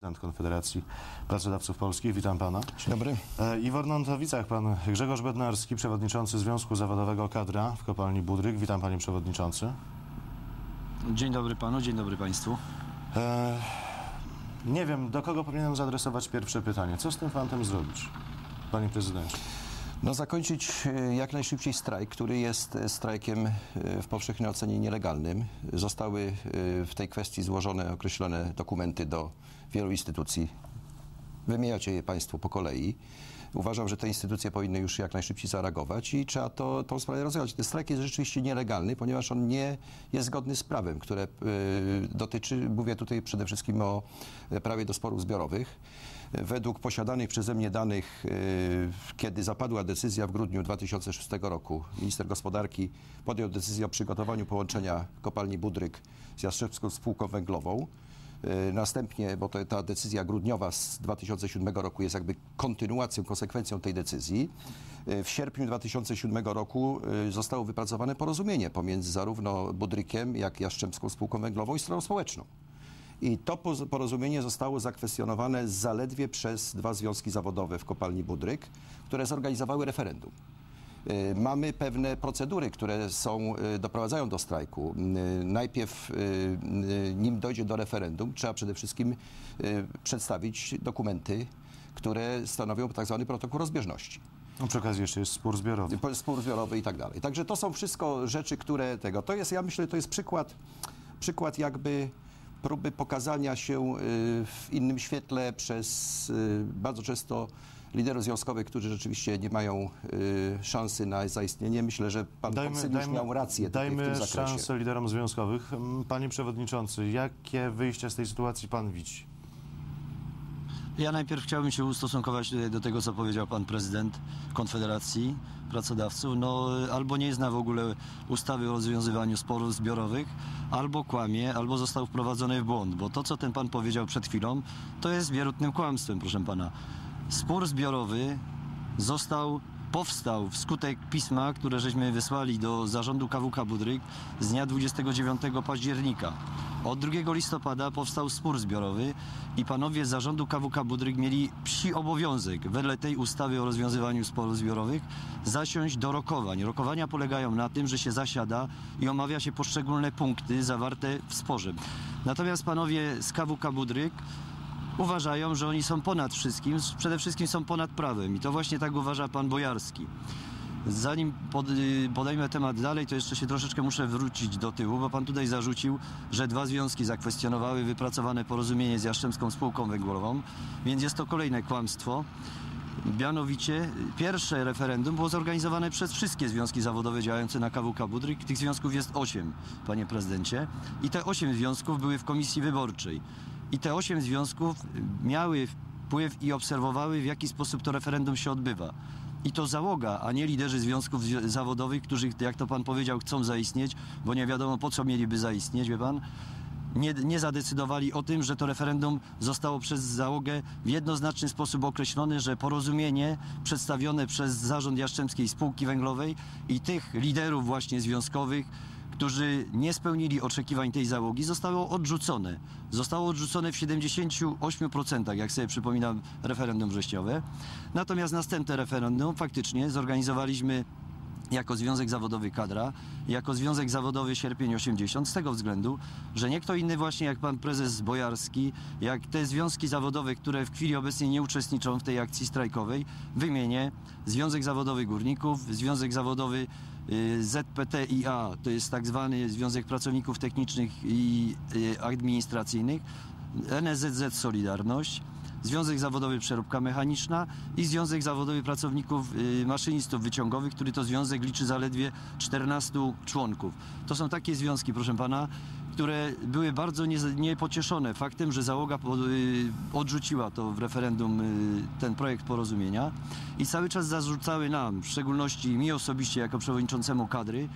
Prezydent Konfederacji Pracodawców Polskich. Witam pana. Dzień dobry. E, I w Ornontowicach pan Grzegorz Bednarski, przewodniczący Związku Zawodowego Kadra w kopalni Budryk. Witam panie przewodniczący. Dzień dobry panu, dzień dobry państwu. E, nie wiem, do kogo powinienem zaadresować pierwsze pytanie. Co z tym fantem zrobić, panie prezydencie? No zakończyć e, jak najszybciej strajk, który jest e, strajkiem w powszechnej ocenie nielegalnym. Zostały w tej kwestii złożone określone dokumenty do wielu instytucji. Wymieniacie je państwo po kolei. Uważam, że te instytucje powinny już jak najszybciej zareagować i trzeba to, tą sprawę rozwiązać. Ten strajk jest rzeczywiście nielegalny, ponieważ on nie jest zgodny z prawem, które y, dotyczy, mówię tutaj przede wszystkim o e, prawie do sporów zbiorowych. Według posiadanych przeze mnie danych, y, kiedy zapadła decyzja w grudniu 2006 roku, minister gospodarki podjął decyzję o przygotowaniu połączenia kopalni Budryk z Jastrzębską Spółką Węglową. Y, Następnie, bo to, ta decyzja grudniowa z 2007 roku jest jakby kontynuacją, konsekwencją tej decyzji. Y, W sierpniu 2007 roku y, zostało wypracowane porozumienie pomiędzy zarówno Budrykiem, jak i Jastrzębską Spółką Węglową i stroną społeczną. I to porozumienie zostało zakwestionowane zaledwie przez dwa związki zawodowe w kopalni Budryk, które zorganizowały referendum. Y, Mamy pewne procedury, które są, y, doprowadzają do strajku. Y, Najpierw, nim dojdzie do referendum, trzeba przede wszystkim przedstawić dokumenty, które stanowią tak zwany protokół rozbieżności. No, przy okazji jeszcze jest spór zbiorowy. Spór zbiorowy i tak dalej. Także to są wszystko rzeczy, które tego. To jest, ja myślę, to jest przykład, przykład jakby próby pokazania się w innym świetle przez bardzo często liderów związkowych, którzy rzeczywiście nie mają y, szansy na zaistnienie. Myślę, że pan Konsyliusz miał rację tutaj w dajmy tym zakresie. szansę liderom związkowych. Mm, Panie przewodniczący, jakie wyjście z tej sytuacji pan widzi? Ja najpierw chciałbym się ustosunkować do tego, co powiedział pan prezydent Konfederacji Pracodawców. No, albo nie zna w ogóle ustawy o rozwiązywaniu sporów zbiorowych, albo kłamie, albo został wprowadzony w błąd, bo to, co ten pan powiedział przed chwilą, to jest wierutnym kłamstwem, proszę pana. Spór zbiorowy został, powstał wskutek pisma, które żeśmy wysłali do zarządu KWK Budryk z dnia 29 października. Od 2 listopada powstał spór zbiorowy i panowie z zarządu KWK Budryk mieli psi obowiązek wedle tej ustawy o rozwiązywaniu sporów zbiorowych zasiąść do rokowań. Rokowania polegają na tym, że się zasiada i omawia się poszczególne punkty zawarte w sporze. Natomiast panowie z KWK Budryk uważają, że oni są ponad wszystkim, przede wszystkim są ponad prawem i to właśnie tak uważa pan Bojarski. Zanim pod, y, podejmę temat dalej, to jeszcze się troszeczkę muszę wrócić do tyłu, bo pan tutaj zarzucił, że dwa związki zakwestionowały wypracowane porozumienie z Jastrzębską Spółką Węglową, więc jest to kolejne kłamstwo. Mianowicie pierwsze referendum było zorganizowane przez wszystkie związki zawodowe działające na KWK Budryk. Tych związków jest osiem, panie prezydencie. I te osiem związków były w komisji wyborczej. I te osiem związków miały wpływ i obserwowały, w jaki sposób to referendum się odbywa. I to załoga, a nie liderzy związków zwi- zawodowych, którzy, jak to pan powiedział, chcą zaistnieć, bo nie wiadomo po co mieliby zaistnieć, wie pan nie, nie zadecydowali o tym, że to referendum zostało przez załogę w jednoznaczny sposób określone, że porozumienie przedstawione przez zarząd Jastrzębskiej Spółki Węglowej i tych liderów właśnie związkowych, którzy nie spełnili oczekiwań tej załogi, zostało odrzucone. Zostało odrzucone w 78%, jak sobie przypominam, referendum wrześniowe. Natomiast następne referendum faktycznie zorganizowaliśmy jako Związek Zawodowy Kadra, jako Związek Zawodowy Sierpień 80, z tego względu, że nie kto inny właśnie jak pan prezes Bojarski, jak te związki zawodowe, które w chwili obecnej nie uczestniczą w tej akcji strajkowej, wymienię Związek Zawodowy Górników, Związek Zawodowy ZPTIA, to jest tak zwany Związek Pracowników Technicznych i y, Administracyjnych, NSZZ Solidarność, Związek Zawodowy Przeróbka Mechaniczna i Związek Zawodowy Pracowników y, Maszynistów Wyciągowych, który to związek liczy zaledwie 14 członków. To są takie związki, proszę pana, które były bardzo nie- niepocieszone faktem, że załoga y, odrzuciła to w referendum y, ten projekt porozumienia i cały czas zarzucały nam, w szczególności mi osobiście jako przewodniczącemu kadry,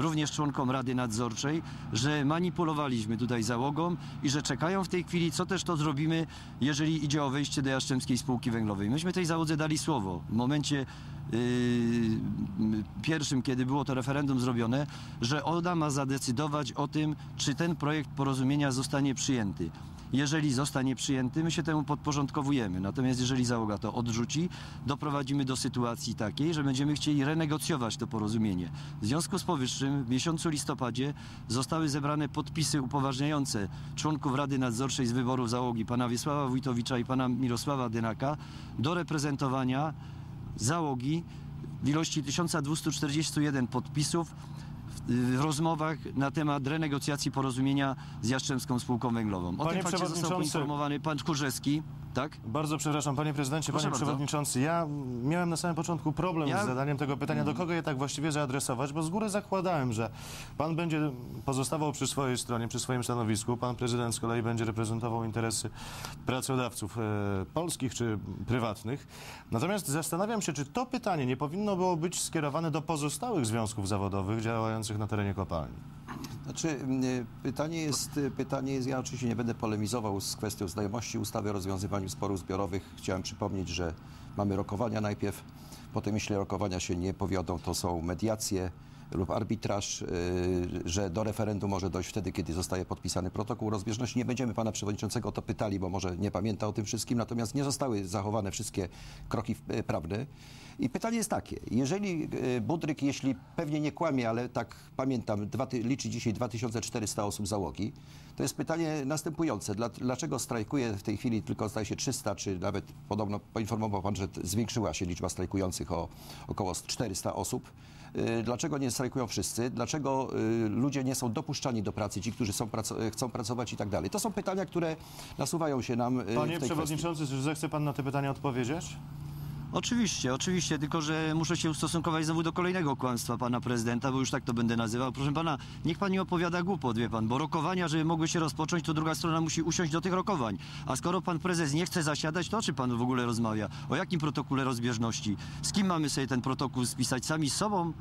również członkom Rady Nadzorczej, że manipulowaliśmy tutaj załogą i że czekają w tej chwili, co też to zrobimy, jeżeli idzie o wejście do Jastrzębskiej Spółki Węglowej. Myśmy tej załodze dali słowo w momencie yy, pierwszym, kiedy było to referendum zrobione, że ona ma zadecydować o tym, czy ten projekt porozumienia zostanie przyjęty. Jeżeli zostanie przyjęty, my się temu podporządkowujemy. Natomiast jeżeli załoga to odrzuci, doprowadzimy do sytuacji takiej, że będziemy chcieli renegocjować to porozumienie. W związku z powyższym w miesiącu listopadzie zostały zebrane podpisy upoważniające członków Rady Nadzorczej z wyborów załogi pana Wiesława Wójtowicza i pana Mirosława Dynaka do reprezentowania załogi w ilości 1241 podpisów w, rozmowach na temat renegocjacji porozumienia z Jastrzębską Spółką Węglową. O Panie tym fakcie został poinformowany pan Tchórzewski, tak? Bardzo przepraszam, panie prezydencie, Proszę panie bardzo. przewodniczący. Ja miałem na samym początku problem Ja- z zadaniem tego pytania, do kogo je tak właściwie zaadresować, bo z góry zakładałem, że pan będzie pozostawał przy swojej stronie, przy swoim stanowisku, pan prezydent z kolei będzie reprezentował interesy pracodawców e, polskich czy prywatnych. Natomiast zastanawiam się, czy to pytanie nie powinno było być skierowane do pozostałych związków zawodowych działających na terenie kopalni. Znaczy, y, pytanie jest, y, pytanie jest, ja oczywiście nie będę polemizował z kwestią znajomości ustawy o rozwiązywaniu sporów zbiorowych. Chciałem przypomnieć, że mamy rokowania najpierw, potem jeśli rokowania się nie powiodą, to są mediacje lub arbitraż, y, że do referendum może dojść wtedy, kiedy zostaje podpisany protokół rozbieżności. Nie będziemy pana przewodniczącego o to pytali, bo może nie pamięta o tym wszystkim, natomiast nie zostały zachowane wszystkie kroki y, prawne. I pytanie jest takie, jeżeli y, Budryk, jeśli pewnie nie kłamie, ale tak pamiętam, dwa, liczy dzisiaj 2400 osób załogi, to jest pytanie następujące. Dla, dlaczego strajkuje w tej chwili tylko zdaje się 300, czy nawet podobno poinformował pan, że zwiększyła się liczba strajkujących o około 400 osób. Y, Dlaczego nie strajkują wszyscy? Dlaczego y, ludzie nie są dopuszczani do pracy, ci, którzy są, chcą pracować i tak dalej? To są pytania, które nasuwają się nam y, w tej Panie kwestii. przewodniczący, czy zechce pan na te pytania odpowiedzieć? Oczywiście, oczywiście, tylko że muszę się ustosunkować znowu do kolejnego kłamstwa pana prezydenta, bo już tak to będę nazywał. Proszę pana, niech pan nie opowiada głupot, wie pan, bo rokowania, żeby mogły się rozpocząć, to druga strona musi usiąść do tych rokowań. A skoro pan prezes nie chce zasiadać, to o czym pan w ogóle rozmawia? O jakim protokole rozbieżności? Z kim mamy sobie ten protokół spisać? Sami z sobą?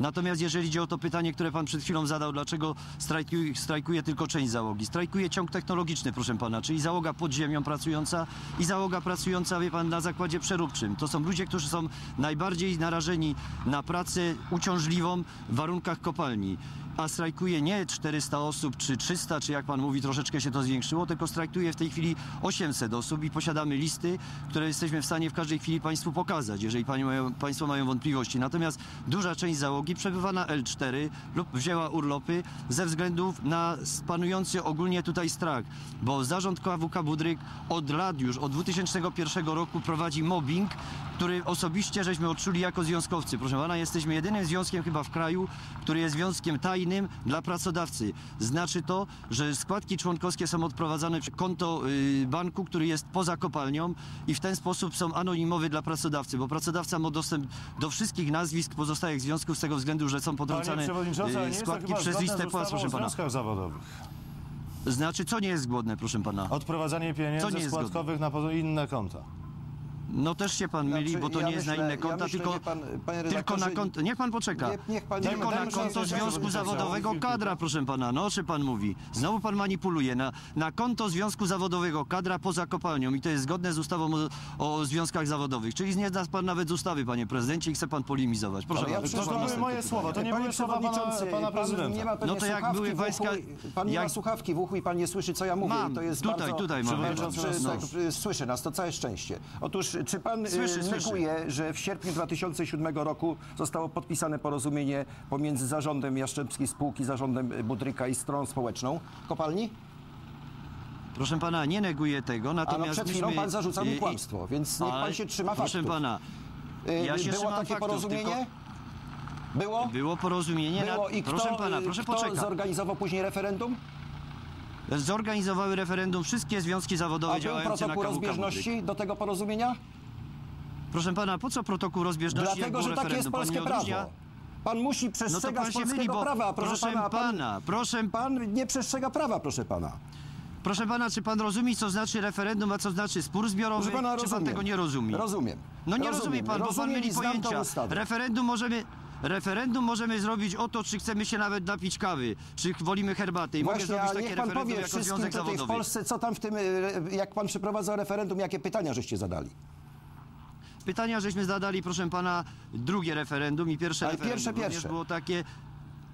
Natomiast jeżeli idzie o to pytanie, które pan przed chwilą zadał, dlaczego strajkuje, strajkuje tylko część załogi? Strajkuje ciąg technologiczny, proszę pana, czyli załoga pod ziemią pracująca i załoga pracująca, wie pan, na zakładzie przeróbczym. To są ludzie, którzy są najbardziej narażeni na pracę uciążliwą w warunkach kopalni. A strajkuje nie 400 osób, czy 300, czy jak pan mówi, troszeczkę się to zwiększyło, tylko strajkuje w tej chwili 800 osób i posiadamy listy, które jesteśmy w stanie w każdej chwili państwu pokazać, jeżeli mają, państwo mają wątpliwości. Natomiast duża część załogi przebywa na L4 lub wzięła urlopy ze względów na panujący ogólnie tutaj strach, bo zarząd KWK Budryk od lat już, od 2001 roku prowadzi mobbing, który osobiście żeśmy odczuli jako związkowcy. Proszę pana, jesteśmy jedynym związkiem chyba w kraju, który jest związkiem tajnym dla pracodawcy. Znaczy to, że składki członkowskie są odprowadzane przez konto y, banku, który jest poza kopalnią i w ten sposób są anonimowe dla pracodawcy, bo pracodawca ma dostęp do wszystkich nazwisk pozostałych związków z tego względu, że są ale y, składki przez listę płac, proszę pana. związkach zawodowych. Znaczy, co nie jest zgodne, proszę pana? Odprowadzanie pieniędzy składkowych na inne konta. No też się pan myli, Znaczy, bo to ja nie jest na myślę- inne ja konta, myślę, tylko, wie pan, panie tylko na redaktorze, konto. Niech pan poczeka. Nie- niech pan- tylko Dajmy- na dajmy konto szansę Związku przewodniczącemu. Zawodowego kadra, proszę pana. No o czym pan mówi? Znowu pan manipuluje. Na, na konto Związku Zawodowego kadra poza kopalnią i to jest zgodne z ustawą o, o związkach zawodowych. Czyli nie zna pan nawet z ustawy, panie prezydencie, i chce pan polemizować. Proszę Ale ja bardzo. To, były moje słowa, to nie Panie były słowa pana, przewodniczący, pana pan prezydenta. Nie ma pewnie No to jak słuchawki były w uchu, Pan nie ma jak- słuchawki w uchu i pan nie słyszy, co ja mówię. Mam. I to jest Tutaj, bardzo, tutaj mam. Przewodniczący tak, nas y, słyszy nas, to całe szczęście. Otóż, czy pan y, Słyszy, słyszy. neguje, że w sierpniu 2007 roku zostało podpisane porozumienie pomiędzy zarządem Jastrzębskiej Spółki, zarządem Budryka i stroną społeczną kopalni? Proszę pana, nie neguję tego, A no natomiast przed chwilą myśmy- pan zarzucał mi i- kłamstwo, więc niech pan się trzyma Proszę faktów. pana, Y, ja się Było takie faktów, porozumienie? tylko- Było? było porozumienie. Było i kto, proszę pana, y, proszę kto poczekać. zorganizował później referendum? Zorganizowały referendum wszystkie związki zawodowe A był działające na protokół KWK rozbieżności do tego porozumienia? Proszę pana, po co protokół rozbieżności, jak Dlatego, było że takie jest referendum? Pan polskie nie prawo. odróżnia? Pan musi No to przestrzegać pan się myli, polskiego bo prawa, proszę, proszę pana. pana, proszę, Pan nie przestrzega prawa, proszę pana. proszę pana, czy pan rozumie, co znaczy referendum, a co znaczy spór zbiorowy? Proszę pana, czy pan rozumiem. tego nie rozumie? Rozumiem. No nie rozumie pan, bo pan rozumiem myli i znam tą pojęcia. ustawę. Referendum możemy... Referendum możemy zrobić o to, czy chcemy się nawet napić kawy, czy wolimy herbaty. I mogę Właśnie, zrobić a takie niech pan referendum powie jako wszystkim związek tutaj w zawodowy. Polsce, co tam w tym, y, jak pan przeprowadzał referendum, jakie pytania żeście zadali. Pytania żeśmy zadali, proszę pana, drugie referendum i pierwsze Ale referendum pierwsze, również pierwsze. było takie...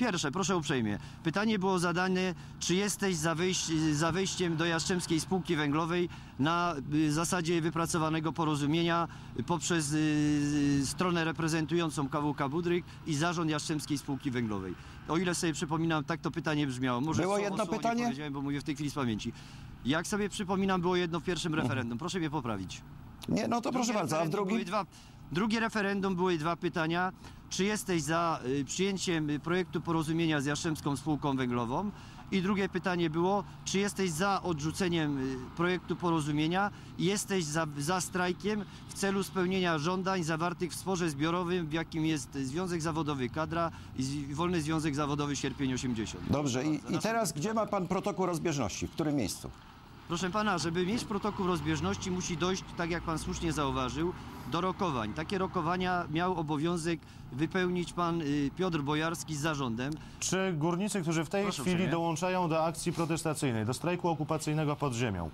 Pierwsze, proszę uprzejmie. Pytanie było zadane, czy jesteś za, wejść, za wejściem do Jastrzębskiej Spółki Węglowej na y, zasadzie wypracowanego porozumienia poprzez y, stronę reprezentującą KWK Budryk i zarząd Jastrzębskiej Spółki Węglowej. O ile sobie przypominam, tak to pytanie brzmiało. Może Było słowo, jedno słowo pytanie? Nie powiedziałem, bo mówię w tej chwili z pamięci. Jak sobie przypominam, było jedno w pierwszym referendum. Proszę mnie poprawić. Nie, no to proszę bardzo, a w drugim? Dwa, drugie referendum były dwa pytania. Czy jesteś za y, przyjęciem y, projektu porozumienia z Jastrzębską Spółką Węglową? I drugie pytanie było, czy jesteś za odrzuceniem y, projektu porozumienia i jesteś za, za strajkiem w celu spełnienia żądań zawartych w sporze zbiorowym, w jakim jest Związek Zawodowy Kadra i Wolny Związek Zawodowy Sierpień 80. Dobrze, i, i teraz gdzie ma pan protokół rozbieżności? W którym miejscu? Proszę pana, żeby mieć protokół rozbieżności, musi dojść, tak jak pan słusznie zauważył, do rokowań. Takie rokowania miał obowiązek wypełnić pan y, Piotr Bojarski z zarządem. Czy górnicy, którzy w tej Proszę chwili uprzejmie. dołączają do akcji protestacyjnej, do strajku okupacyjnego pod ziemią,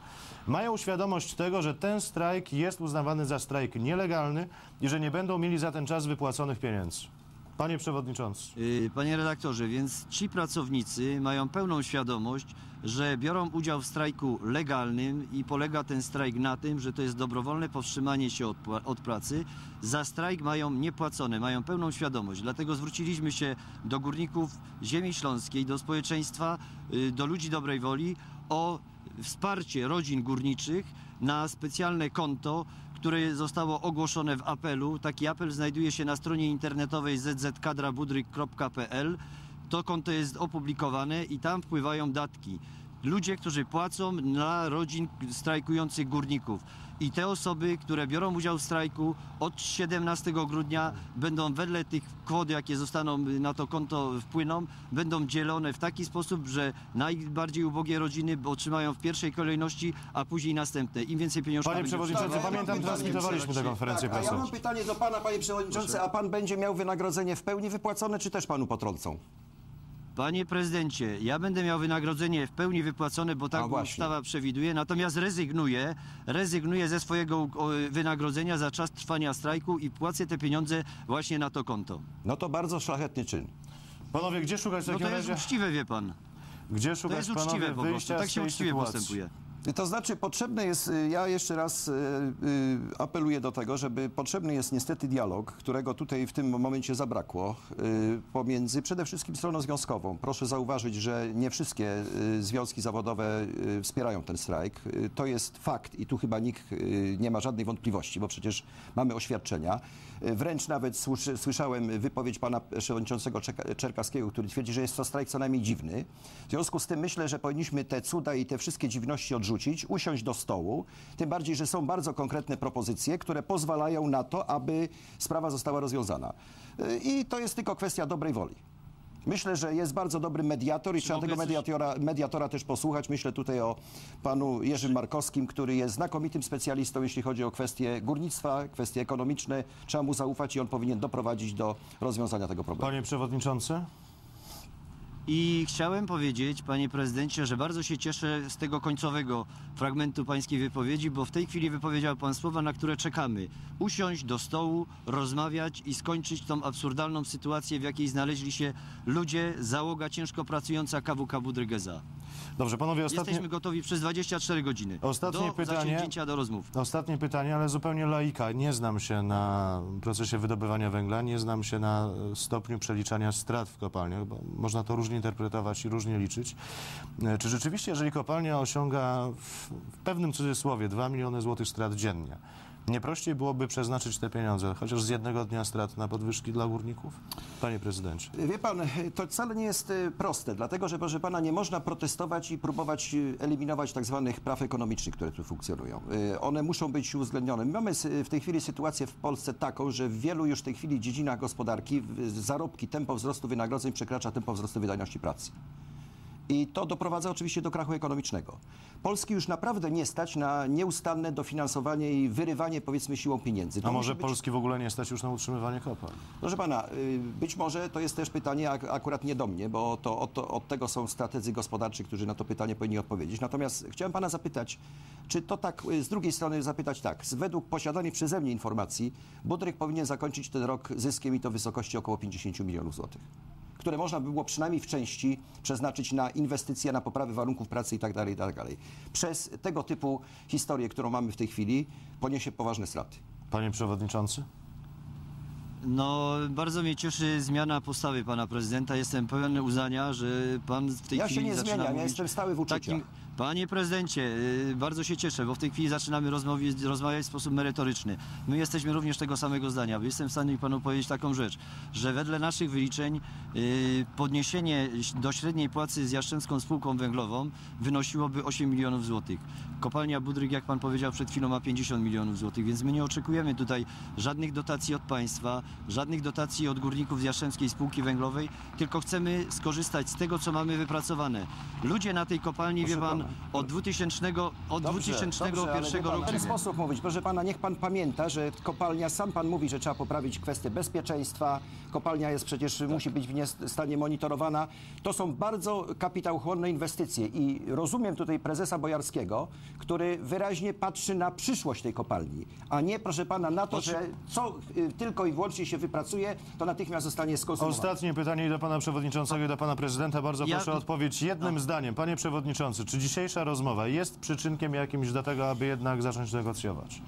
mają świadomość tego, że ten strajk jest uznawany za strajk nielegalny i że nie będą mieli za ten czas wypłaconych pieniędzy? Panie Przewodniczący. Y, Panie redaktorze, więc ci pracownicy mają pełną świadomość, że biorą udział w strajku legalnym i polega ten strajk na tym, że to jest dobrowolne powstrzymanie się od, od pracy. Za strajk mają niepłacone, mają pełną świadomość. Dlatego zwróciliśmy się do górników ziemi śląskiej, do społeczeństwa, y, do ludzi dobrej woli o wsparcie rodzin górniczych na specjalne konto, które zostało ogłoszone w apelu. Taki apel znajduje się na stronie internetowej zzkadrabudryk.pl. To konto jest opublikowane i tam wpływają datki. Ludzie, którzy płacą dla rodzin strajkujących górników. I te osoby, które biorą udział w strajku od 17 grudnia będą wedle tych kwot, jakie zostaną na to konto wpłyną, będą dzielone w taki sposób, że najbardziej ubogie rodziny otrzymają w pierwszej kolejności, a później następne. Im więcej pieniążków Panie Przewodniczący, Tak, pamiętam, transmitowaliśmy tę konferencję Tak, a ja mam prasową. pytanie do pana, panie przewodniczący, a pan będzie miał wynagrodzenie w pełni wypłacone, czy też panu potrącą? Panie prezydencie, ja będę miał wynagrodzenie w pełni wypłacone, bo tak właśnie. ustawa przewiduje, natomiast rezygnuję, rezygnuję ze swojego wynagrodzenia za czas trwania strajku i płacę te pieniądze właśnie na to konto. No to bardzo szlachetny czyn. Panowie, gdzie szukać w No takim to jest razie? uczciwe, wie pan. Gdzie To szukać jest panowie uczciwe po prostu, tak się uczciwie sytuacji? postępuje. To znaczy potrzebne jest, y, ja jeszcze raz y, y, apeluję do tego, żeby potrzebny jest niestety dialog, którego tutaj w tym momencie zabrakło pomiędzy przede wszystkim stroną związkową. Proszę zauważyć, że nie wszystkie związki zawodowe wspierają ten strajk. To jest fakt i tu chyba nikt nie ma żadnej wątpliwości, bo przecież mamy oświadczenia. Wręcz nawet słyszałem wypowiedź pana przewodniczącego Czerkaskiego, który twierdzi, że jest to strajk co najmniej dziwny. W związku z tym myślę, że powinniśmy te cuda i te wszystkie dziwności odrzucić, usiąść do stołu, tym bardziej, że są bardzo konkretne propozycje, które pozwalają na to, aby sprawa została rozwiązana. Y, I to jest tylko kwestia dobrej woli. Myślę, że jest bardzo dobry mediator i trzeba tego mediatora, mediatora też posłuchać. Myślę tutaj o panu Jerzym Markowskim, który jest znakomitym specjalistą, jeśli chodzi o kwestie górnictwa, kwestie ekonomiczne. Trzeba mu zaufać i on powinien doprowadzić do rozwiązania tego problemu. Panie Przewodniczący? I chciałem powiedzieć, panie prezydencie, że bardzo się cieszę z tego końcowego fragmentu pańskiej wypowiedzi, bo w tej chwili wypowiedział pan słowa, na które czekamy. Usiąść do stołu, rozmawiać i skończyć tą absurdalną sytuację, w jakiej znaleźli się ludzie, załoga ciężko pracująca KWK Budrygeza. Dobrze, panowie, ostatnie, Jesteśmy gotowi przez 24 godziny Ostatnie do pytanie. do rozmów. ostatnie pytanie, ale zupełnie laika. Nie znam się na procesie wydobywania węgla, nie znam się na stopniu przeliczania strat w kopalniach, bo można to różnie interpretować i różnie liczyć. E, Czy rzeczywiście, jeżeli kopalnia osiąga w, w pewnym cudzysłowie 2 miliony złotych strat dziennie, nie prościej byłoby przeznaczyć te pieniądze, chociaż z jednego dnia strat na podwyżki dla górników? Panie prezydencie. Wie pan, to wcale nie jest e, proste, dlatego że, proszę pana, nie można protestować i próbować e, eliminować tak zwanych praw ekonomicznych, które tu funkcjonują. E, One muszą być uwzględnione. My mamy w tej chwili sytuację w Polsce taką, że w wielu już w tej chwili dziedzinach gospodarki zarobki, tempo wzrostu wynagrodzeń przekracza tempo wzrostu wydajności pracy. I to doprowadza oczywiście do krachu ekonomicznego. Polski już naprawdę nie stać na nieustanne dofinansowanie i wyrywanie, powiedzmy, siłą pieniędzy. To A może być- Polski w ogóle nie stać już na utrzymywanie kopalń? Proszę pana, y, być może to jest też pytanie ak- akurat nie do mnie, bo to od, od tego są strategzy gospodarczy, którzy na to pytanie powinni odpowiedzieć. Natomiast chciałem pana zapytać, czy to tak, y, z drugiej strony zapytać tak, według posiadanych przeze mnie informacji, Budryk powinien zakończyć ten rok zyskiem i to w wysokości około 50 milionów złotych, które można by było przynajmniej w części przeznaczyć na inwestycje, na poprawę warunków pracy itd. itd. Przez tego typu historię, którą mamy w tej chwili, poniesie poważne straty. Panie przewodniczący? No, bardzo mnie cieszy zmiana postawy pana prezydenta. Jestem pełen uznania, że pan w tej Ja się chwili nie zaczyna zmieniam, ja jestem stały w uczuciach. Panie prezydencie, y, bardzo się cieszę, bo w tej chwili zaczynamy rozmowi- rozmawiać w sposób merytoryczny. My jesteśmy również tego samego zdania. Jestem w stanie panu powiedzieć taką rzecz, że wedle naszych wyliczeń y, podniesienie do średniej płacy z Jastrzębską Spółką Węglową wynosiłoby 8 milionów złotych. Kopalnia Budryk, jak pan powiedział przed chwilą, ma 50 milionów złotych, więc my nie oczekujemy tutaj żadnych dotacji od państwa, żadnych dotacji od górników z Jastrzębskiej Spółki Węglowej, tylko chcemy skorzystać z tego, co mamy wypracowane. Ludzie na tej kopalni, Proszę wie pan, pana. od 2000, od Dobrze, 2001 dobrze, roku. W ten sposób mówić. Proszę pana, niech pan pamięta, że kopalnia, sam pan mówi, że trzeba poprawić kwestię bezpieczeństwa. Kopalnia jest przecież, musi być w nie- stanie monitorowana. To są bardzo kapitałochłonne inwestycje i rozumiem tutaj prezesa Bojarskiego, który wyraźnie patrzy na przyszłość tej kopalni, a nie, proszę pana, na to, że co y, tylko i wyłącznie się wypracuje, to natychmiast zostanie skonsumowane. Ostatnie pytanie i do pana przewodniczącego i do pana prezydenta. Bardzo Ja- proszę o odpowiedź jednym zdaniem. Panie przewodniczący, czy dzisiejsza rozmowa jest przyczynkiem jakimś do tego, aby jednak zacząć negocjować?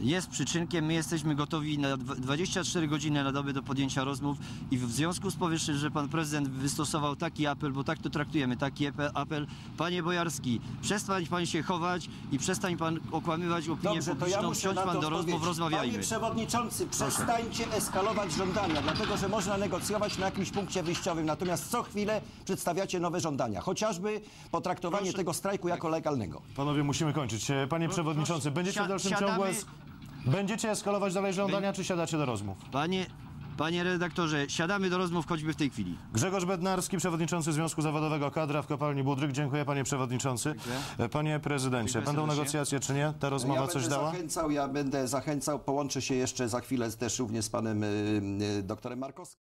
Jest przyczynkiem, my jesteśmy gotowi na dwa- 24 godziny na dobę do podjęcia rozmów i w związku z powyższym, że pan prezydent wystosował taki apel, bo tak to traktujemy, taki apel, panie Bojarski, przestań pan się chować i przestań pan okłamywać opinię Dobrze, to ja publiczną, muszę wsiądź na to pan do rozmów, rozmawiajmy. Panie przewodniczący, przestańcie eskalować żądania, dlatego że można negocjować na jakimś punkcie wyjściowym, natomiast co chwilę przedstawiacie nowe żądania, chociażby potraktowanie tego strajku jako legalnego. Panowie, musimy kończyć. E, Panie przewodniczący, będziecie w dalszym siadamy- ciągu... Będziecie eskalować dalej żądania, czy siadacie do rozmów? Panie, panie redaktorze, siadamy do rozmów choćby w tej chwili. Grzegorz Bednarski, przewodniczący Związku Zawodowego Kadra w kopalni Budryk. Dziękuję panie przewodniczący. E, Panie prezydencie, Dziękuję będą serdecznie. negocjacje czy nie? Ta rozmowa ja coś będę dała? zachęcał, ja będę zachęcał, połączę się jeszcze za chwilę też również z panem y, y, doktorem Markowskim.